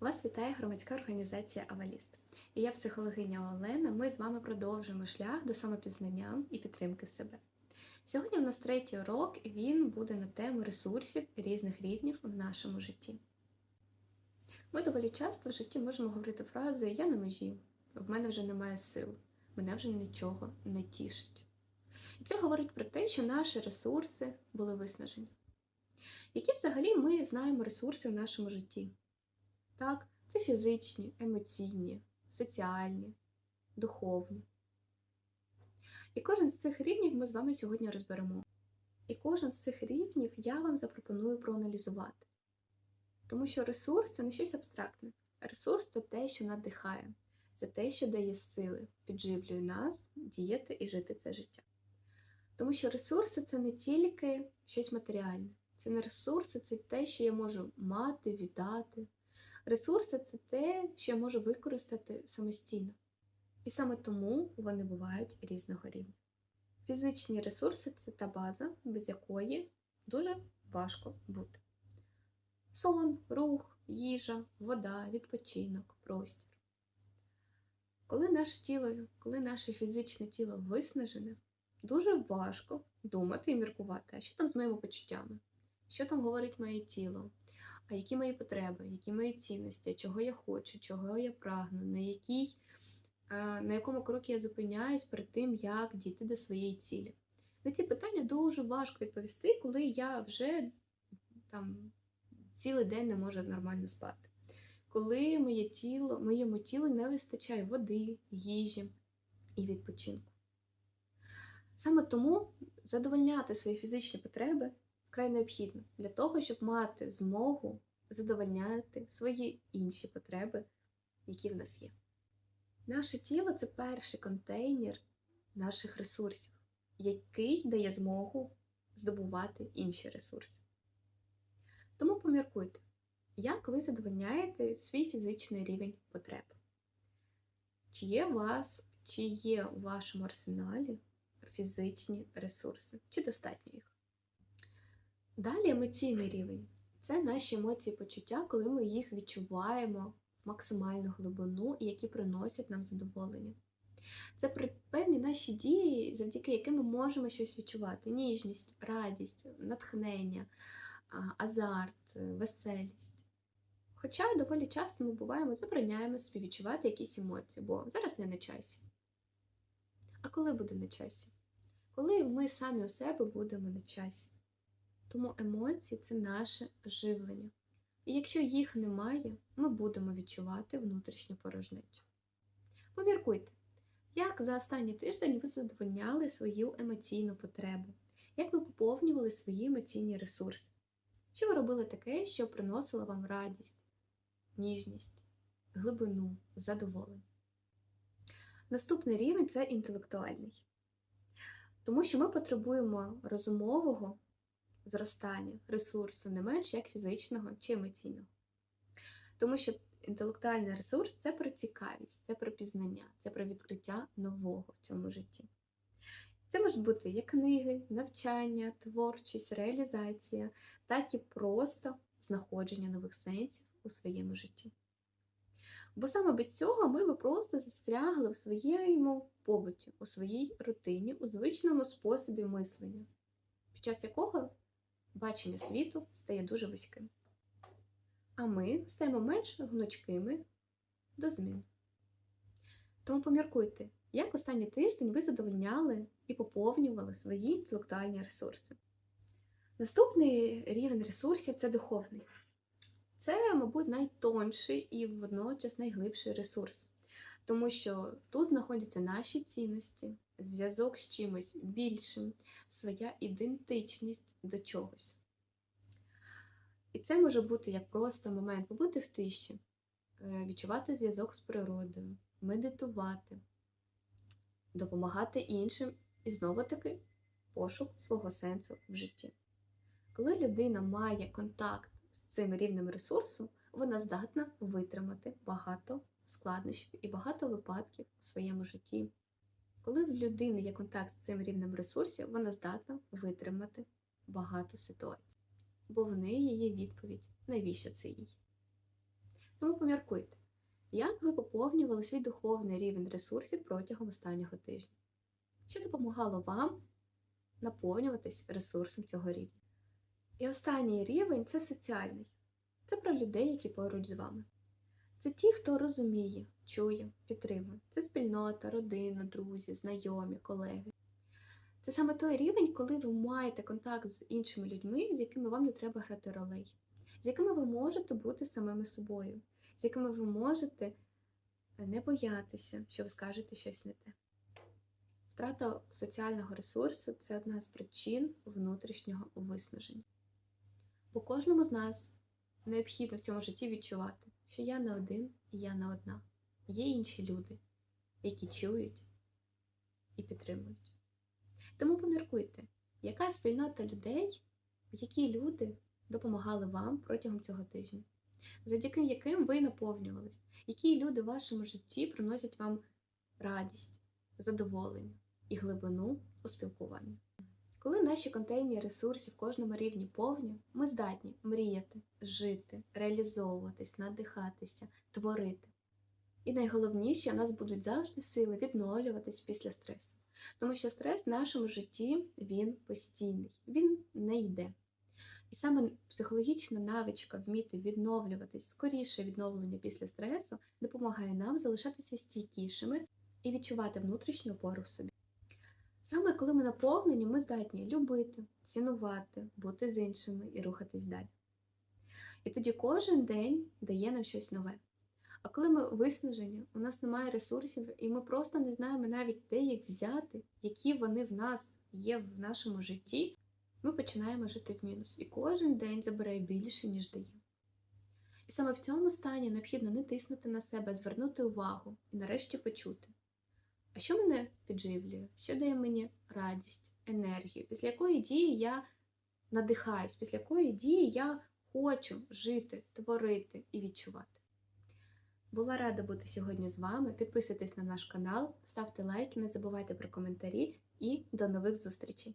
Вас вітає громадська організація Аваліст. І я психологиня Олена. Ми з вами продовжуємо шлях до самопізнання і підтримки себе. Сьогодні в нас третій урок, він буде на тему ресурсів різних рівнів в нашому житті. Ми доволі часто в житті можемо говорити фрази Я на межі, в мене вже немає сил, мене вже нічого не тішить. І це говорить про те, що наші ресурси були виснажені. Які взагалі ми знаємо ресурси в нашому житті? Так, це фізичні, емоційні, соціальні, духовні. І кожен з цих рівнів ми з вами сьогодні розберемо. І кожен з цих рівнів я вам запропоную проаналізувати. Тому що ресурс це не щось абстрактне. Ресурс це те, що надихає, це те, що дає сили, підживлює нас діяти і жити це життя. Тому що ресурси це не тільки щось матеріальне, це не ресурси, це те, що я можу мати, віддати. Ресурси це те, що я можу використати самостійно. І саме тому вони бувають різного рівня. Фізичні ресурси це та база, без якої дуже важко бути. Сон, рух, їжа, вода, відпочинок, простір. Коли наше тіло, коли наше фізичне тіло виснажене, дуже важко думати і міркувати, а що там з моїми почуттями, що там говорить моє тіло, а які мої потреби, які мої цінності, чого я хочу, чого я прагну, на якій, на якому крокі я зупиняюсь перед тим, як дійти до своєї цілі. На ці питання дуже важко відповісти, коли я вже там цілий день не можу нормально спати. Коли моє тіло, моєму тілу не вистачає води, їжі і відпочинку. Саме тому задовольняти свої фізичні потреби вкрай необхідно для того, щоб мати змогу задовольняти свої інші потреби, які в нас є. Наше тіло це перший контейнер наших ресурсів, який дає змогу здобувати інші ресурси. Тому поміркуйте, як ви задовольняєте свій фізичний рівень потреб. Чи є у вас, чи є у вашому арсеналі фізичні ресурси, чи достатньо їх? Далі емоційний рівень це наші емоції почуття, коли ми їх відчуваємо в максимальну глибину і які приносять нам задоволення. Це певні наші дії, завдяки яким ми можемо щось відчувати: ніжність, радість, натхнення, азарт, веселість. Хоча доволі часто ми буваємо, забороняємо собі відчувати якісь емоції, бо зараз не на часі. А коли буде на часі? Коли ми самі у себе будемо на часі. Тому емоції це наше живлення. І якщо їх немає, ми будемо відчувати внутрішню порожнечу. Поміркуйте, як за останній тиждень ви задовольняли свою емоційну потребу, як ви поповнювали свої емоційні ресурси? Що ви робили таке, що приносило вам радість, ніжність, глибину, задоволення? Наступний рівень це інтелектуальний. Тому що ми потребуємо розумового зростання ресурсу не менш як фізичного чи емоційного. Тому що інтелектуальний ресурс це про цікавість, це про пізнання, це про відкриття нового в цьому житті. Це можуть бути як книги, навчання, творчість, реалізація, так і просто знаходження нових сенсів у своєму житті. Бо саме без цього ми би просто застрягли в своєму побуті, у своїй рутині, у звичному способі мислення, під час якого бачення світу стає дуже вузьким. А ми стаємо менш гнучкими до змін. Тому поміркуйте, як останній тиждень ви задовольняли і поповнювали свої інтелектуальні ресурси. Наступний рівень ресурсів це духовний. Це, мабуть, найтонший і водночас найглибший ресурс, тому що тут знаходяться наші цінності, зв'язок з чимось більшим, своя ідентичність до чогось. І це може бути як просто момент побути в тиші, е, відчувати зв'язок з природою, медитувати, допомагати іншим і знову-таки пошук свого сенсу в житті. Коли людина має контакт з цим рівнем ресурсу, вона здатна витримати багато складнощів і багато випадків у своєму житті. Коли в людини є контакт з цим рівнем ресурсів, вона здатна витримати багато ситуацій, бо в неї є відповідь, навіщо це їй. Тому поміркуйте, як ви поповнювали свій духовний рівень ресурсів протягом останнього тижня? Що допомагало вам наповнюватись ресурсом цього рівня? І останній рівень це соціальний. Це про людей, які поруч з вами. Це ті, хто розуміє, чує, підтримує. Це спільнота, родина, друзі, знайомі, колеги. Це саме той рівень, коли ви маєте контакт з іншими людьми, з якими вам не треба грати ролей, з якими ви можете бути самими собою, з якими ви можете не боятися, що ви скажете щось не те. Втрата соціального ресурсу це одна з причин внутрішнього виснаження. Бо кожному з нас необхідно в цьому житті відчувати, що я не один і я не одна. Є інші люди, які чують і підтримують. Тому поміркуйте, яка спільнота людей, які люди допомагали вам протягом цього тижня, завдяки яким ви наповнювались, які люди в вашому житті приносять вам радість, задоволення і глибину у спілкуванні. Коли наші контейнери ресурсів в кожному рівні повні, ми здатні мріяти, жити, реалізовуватись, надихатися, творити. І найголовніше, у нас будуть завжди сили відновлюватись після стресу. Тому що стрес в нашому житті він постійний, він не йде. І саме психологічна навичка вміти відновлюватись, скоріше відновлення після стресу допомагає нам залишатися стійкішими і відчувати внутрішню опору в собі. Саме коли ми наповнені, ми здатні любити, цінувати, бути з іншими і рухатись далі. І тоді кожен день дає нам щось нове. А коли ми виснажені, у нас немає ресурсів, і ми просто не знаємо навіть де їх взяти, які вони в нас є в нашому житті, ми починаємо жити в мінус. І кожен день забирає більше, ніж дає. І саме в цьому стані необхідно не тиснути на себе, звернути увагу і нарешті почути. А що мене підживлює? Що дає мені радість, енергію, після якої дії я надихаюсь, після якої дії я хочу жити, творити і відчувати. Була рада бути сьогодні з вами. Підписуйтесь на наш канал, ставте лайки, не забувайте про коментарі і до нових зустрічей!